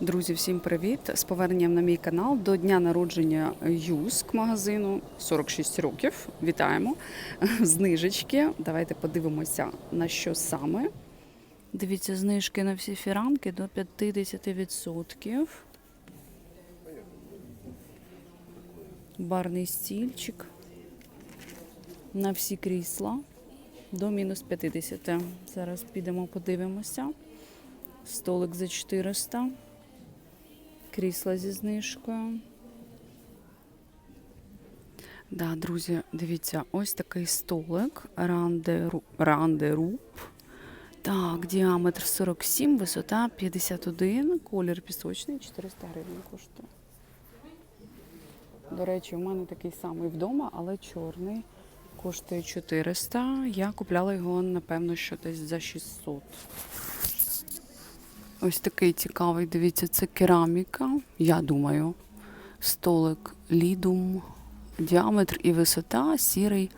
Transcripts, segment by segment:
Друзі, всім привіт! З поверненням на мій канал до дня народження Юск магазину 46 років. Вітаємо! Знижечки. Давайте подивимося на що саме. Дивіться, знижки на всі фіранки до 50%. Барний стільчик. На всі крісла до мінус 50. Зараз підемо подивимося. Столик за 400. Крісла зі знижкою. Да, друзі, дивіться, ось такий столик Рандеру-. Так, діаметр 47, висота 51, колір пісочний, 400 гривень коштує. До речі, у мене такий самий вдома, але чорний. Коштує 400. Я купляла його, напевно, що десь за 600. Ось такий цікавий, дивіться, це кераміка. Я думаю, столик лідум, діаметр і висота сірий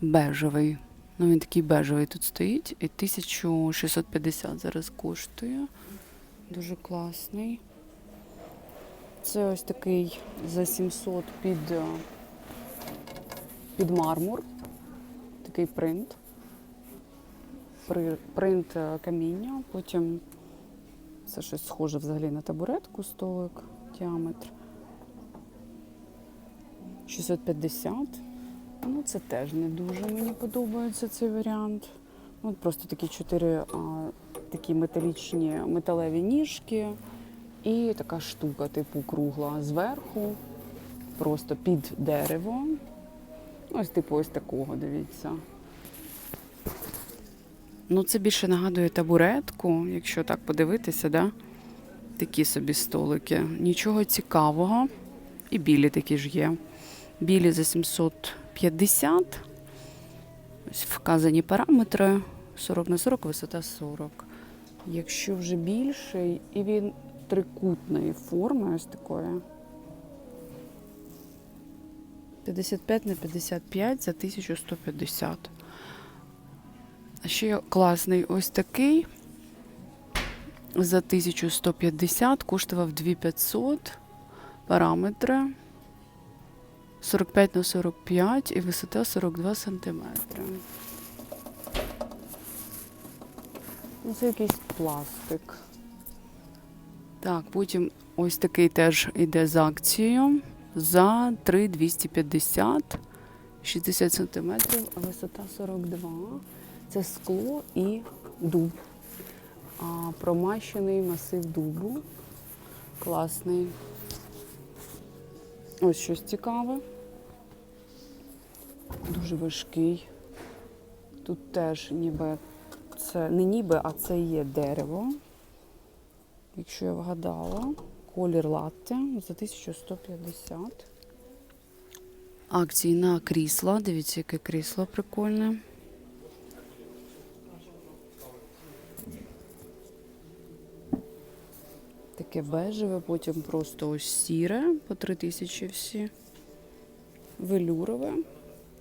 бежевий. Ну, він такий бежевий тут стоїть. І 1650 зараз коштує. Дуже класний. Це ось такий за 700 під, е, під мармур. Такий принт. При- Принт е, каміння. Потім це щось схоже взагалі на табуретку, столик, діаметр. 650. Ну, це теж не дуже мені подобається цей варіант. Ну, просто такі чотири а, такі металічні металеві ніжки і така штука, типу кругла зверху, просто під дерево. Ось типу ось такого, дивіться. Ну, це більше нагадує табуретку, якщо так подивитися, да? такі собі столики. Нічого цікавого. І білі такі ж є. Білі за 750. Ось вказані параметри. 40 на 40, висота 40. Якщо вже більший, і він трикутної форми, ось такої. 55 на 55 за 1150. Ще класний ось такий. За 1150 коштував 2500 параметри. 45 на 45 і висота 42 сантиметри. Ну, Це якийсь пластик. Так, потім ось такий теж йде з акцією за 3,250, 60 сантиметрів, а висота 42. Це скло і дуб. А, промащений масив дубу. Класний. Ось щось цікаве. Дуже важкий. Тут теж ніби це не ніби, а це є дерево. Якщо я вгадала, колір латте за 1150. Акції на крісла. Дивіться, яке крісло прикольне. Таке бежеве, потім просто ось сіре, по 3000 всі. Велюрове.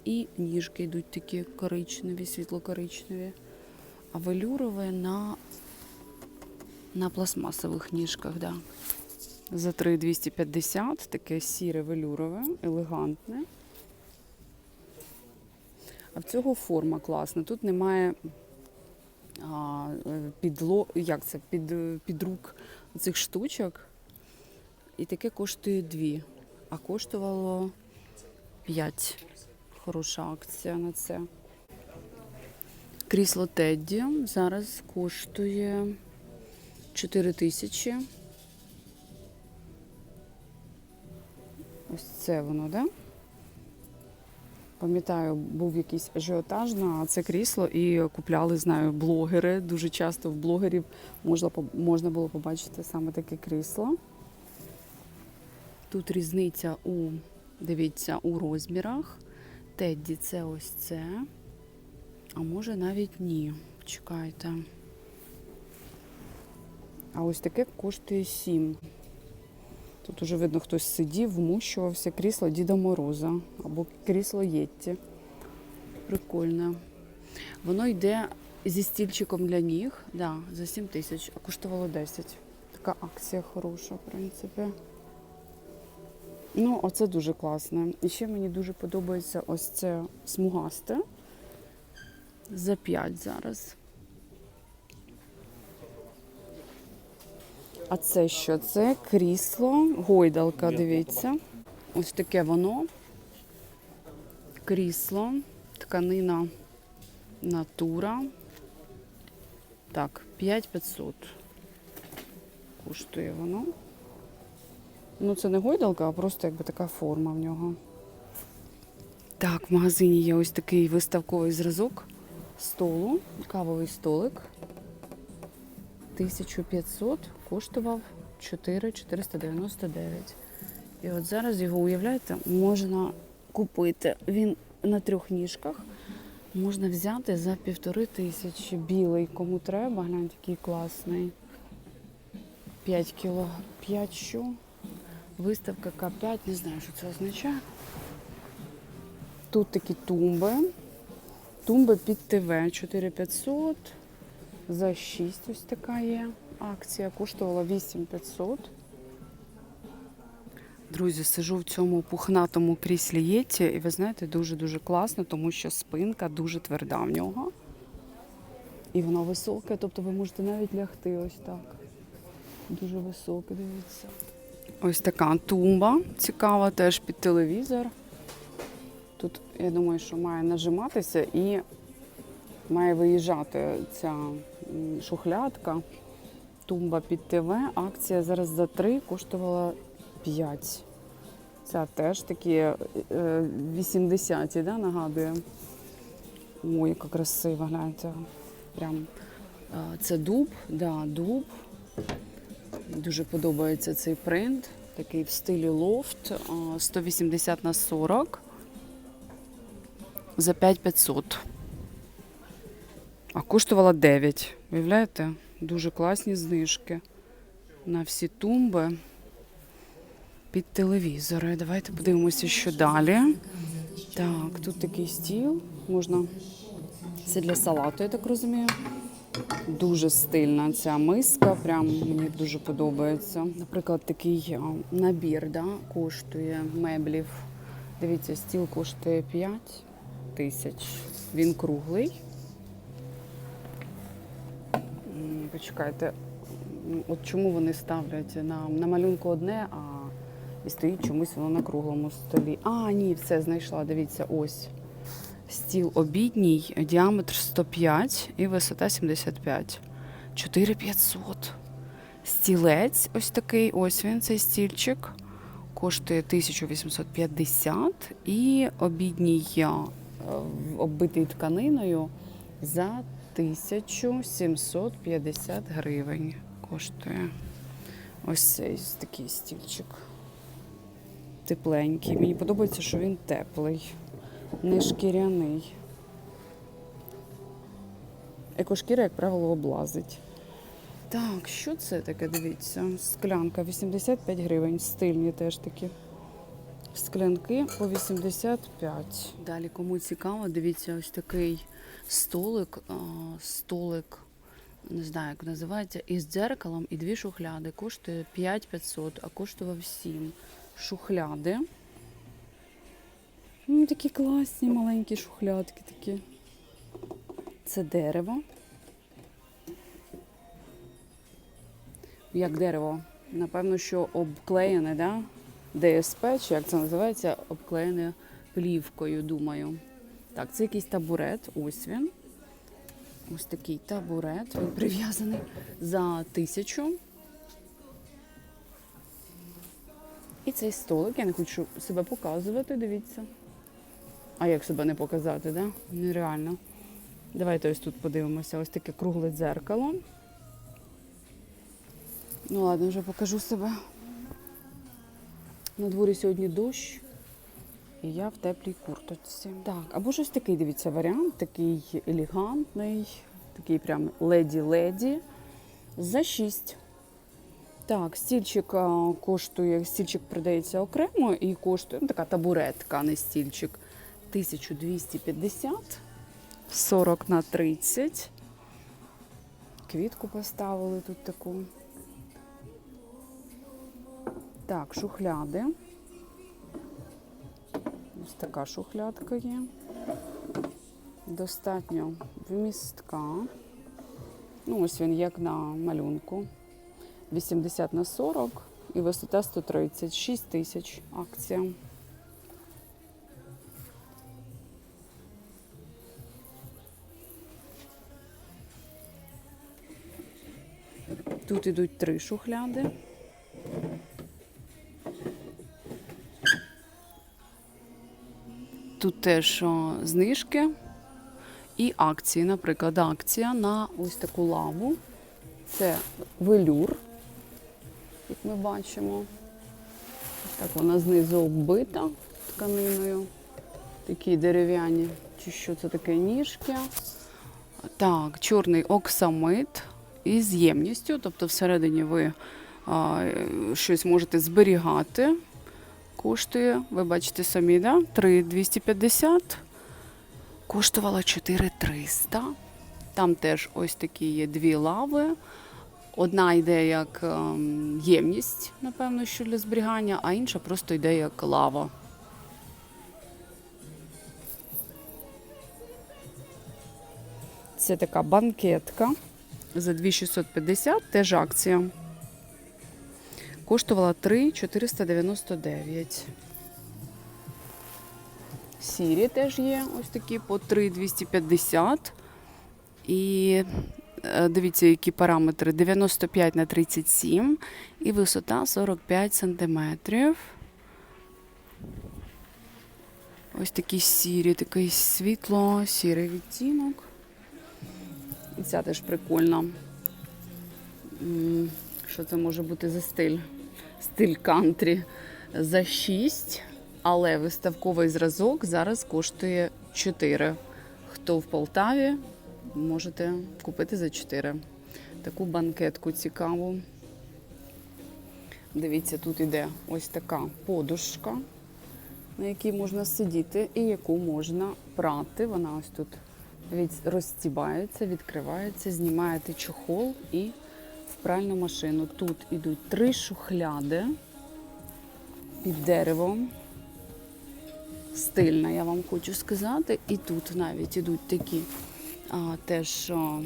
І ніжки йдуть такі коричневі, світло-коричневі. А велюрове на, на пластмасових ніжках, да. За 3,250 таке сіре велюрове, елегантне. А в цього форма класна. Тут немає а, е, підло, як це, під, е, під рук цих штучок. І таке коштує 2, а коштувало 5. Хороша акція на це. Крісло Тедді зараз коштує 4 тисячі. Ось це воно, да? Пам'ятаю, був якийсь ажіотаж на це крісло і купляли, знаю, блогери. Дуже часто в блогерів можна, можна було побачити саме таке крісло. Тут різниця у, дивіться, у розмірах. Тедді це ось це. А може навіть ні. Чекайте. А ось таке коштує 7. Тут уже видно, хтось сидів, вмущувався крісло Діда Мороза або крісло Єтті. Прикольне. Воно йде зі стільчиком для ніг, да, за 7 тисяч, а коштувало 10. Така акція хороша, в принципі. Ну, оце дуже класне. І ще мені дуже подобається ось це смугасте. За 5 зараз. А це що? Це крісло, гойдалка, дивіться. Ось таке воно. Крісло, тканина натура. Так, 5500 коштує воно. Ну, це не гойдалка, а просто якби така форма в нього. Так, в магазині є ось такий виставковий зразок столу, кавовий столик. 1500 коштував 4499. І от зараз його, уявляєте, можна купити. Він на трьох ніжках. Можна взяти за півтори тисячі. Білий, кому треба, глянь, такий класний. 5 кіло. 5 що? Виставка К5, не знаю, що це означає. Тут такі тумби. Тумби під ТВ 4500. За 6 ось така є акція. Коштувала 8500. Друзі, сижу в цьому пухнатому кріслі Єті, і ви знаєте, дуже-дуже класно, тому що спинка дуже тверда в нього. І воно високе, тобто ви можете навіть лягти ось так. Дуже високе, дивіться. Ось така тумба цікава, теж під телевізор. Тут, я думаю, що має нажиматися і має виїжджати ця шухлядка. Тумба під ТВ. Акція зараз за 3 коштувала 5. Ця теж такі е, 80-ті, да, нагадує. Ой, яка красива, гляньте. Прям е, це дуб, да, дуб. Дуже подобається цей принт. Такий в стилі лофт. е, 180 на 40 за 5500. А коштувала 9. Уявляєте? Дуже класні знижки на всі тумби під телевізори. Давайте подивимося, що далі. Так, тут такий стіл. Можна. Це для салату, я так розумію. Дуже стильна ця миска, прям мені дуже подобається. Наприклад, такий набір да, коштує меблів. Дивіться, стіл коштує 5 тисяч. Він круглий. Почекайте, от чому вони ставлять на, на малюнку одне, а і стоїть чомусь воно на круглому столі. А, ні, все знайшла. Дивіться, ось. Стіл обідній, діаметр 105 і висота 75. 4500. Стілець ось такий, ось він, цей стільчик. Коштує 1850 і обідній е, оббитий тканиною за 1750 гривень коштує. Ось цей такий стільчик. Тепленький. Мені подобається, що він теплий, не шкіряний. Екошкіра, як правило, облазить. Так, що це таке? Дивіться. Склянка 85 гривень. Стильні теж такі. Склянки по 85. Далі, кому цікаво, дивіться, ось такий столик. Столик, не знаю, як називається, із дзеркалом і дві шухляди. Коштує 5500, а коштував 7. Шухляди. Ну, такі класні маленькі шухлядки такі. Це дерево. Як дерево? Напевно, що обклеєне, да? ДСП, чи як це називається, обклеєне плівкою, думаю. Так, це якийсь табурет, ось він. Ось такий табурет. Він прив'язаний за тисячу. І цей столик, я не хочу себе показувати, дивіться. А як себе не показати, да? Нереально. Давайте ось тут подивимося. Ось таке кругле дзеркало. Ну ладно, вже покажу себе. На дворі сьогодні дощ, і я в теплій курточці. Так, або щось такий, дивіться, варіант, такий елегантний, такий прям леді-леді. За 6. Так, стільчик коштує, стільчик продається окремо і коштує, ну така табуретка, а не стільчик. 1250, 40 на 30. Квітку поставили тут таку. Так, шухляди. Ось така шухлядка є. Достатньо вмістка. Ну, ось він як на малюнку. 80 на 40 і висота 130. 6 тисяч акція. Тут ідуть три шухляди. Тут теж знижки і акції. Наприклад, акція на ось таку лаву. Це велюр, як ми бачимо. Так вона знизу оббита тканиною. Такі дерев'яні, чи що це таке ніжки. Так, чорний оксамит із ємністю, тобто всередині ви а, е, щось можете зберігати. Коштує, ви бачите самі, да? 3,250. Коштувала 4,300. Там теж ось такі є дві лави. Одна йде як ем, ємність, напевно, що для зберігання, а інша просто йде як лава. Це така банкетка за 2650, теж акція. Коштувала 3,499. Сірі теж є ось такі по 3,250. І е, дивіться, які параметри: 95 на 37 і висота 45 сантиметрів. Ось такі сірі, такий світло, сірий відтінок. І ця теж прикольна. Що це може бути за стиль? Стиль кантрі за 6, але виставковий зразок зараз коштує 4. Хто в Полтаві, можете купити за 4. Таку банкетку цікаву. Дивіться, тут іде ось така подушка, на якій можна сидіти і яку можна прати. Вона ось тут розстібається, відкривається, знімаєте чохол і пральну машину. Тут ідуть три шухляди під деревом. Стильна, я вам хочу сказати. І тут навіть ідуть такі а, теж а,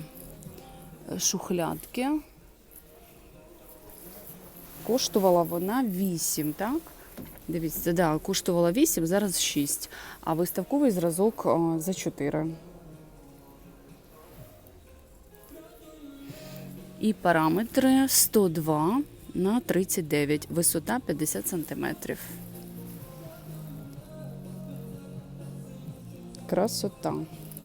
шухлядки. Коштувала вона 8, так? Дивіться, да, коштувала 8, зараз 6. А виставковий зразок за 4. І параметри 102 на 39, висота 50 сантиметрів. Красота.